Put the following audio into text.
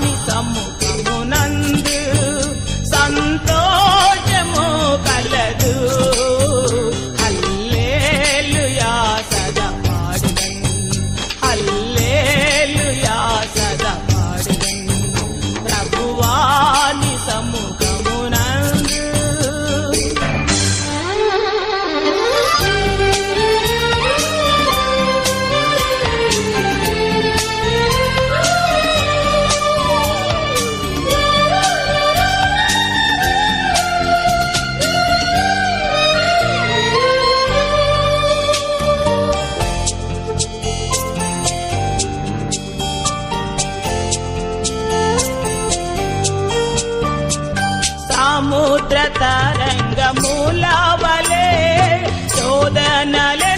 నితముఖమునందు సంతోషము కలి సముద్ర తరంగముల వలె శోధనలెన్నో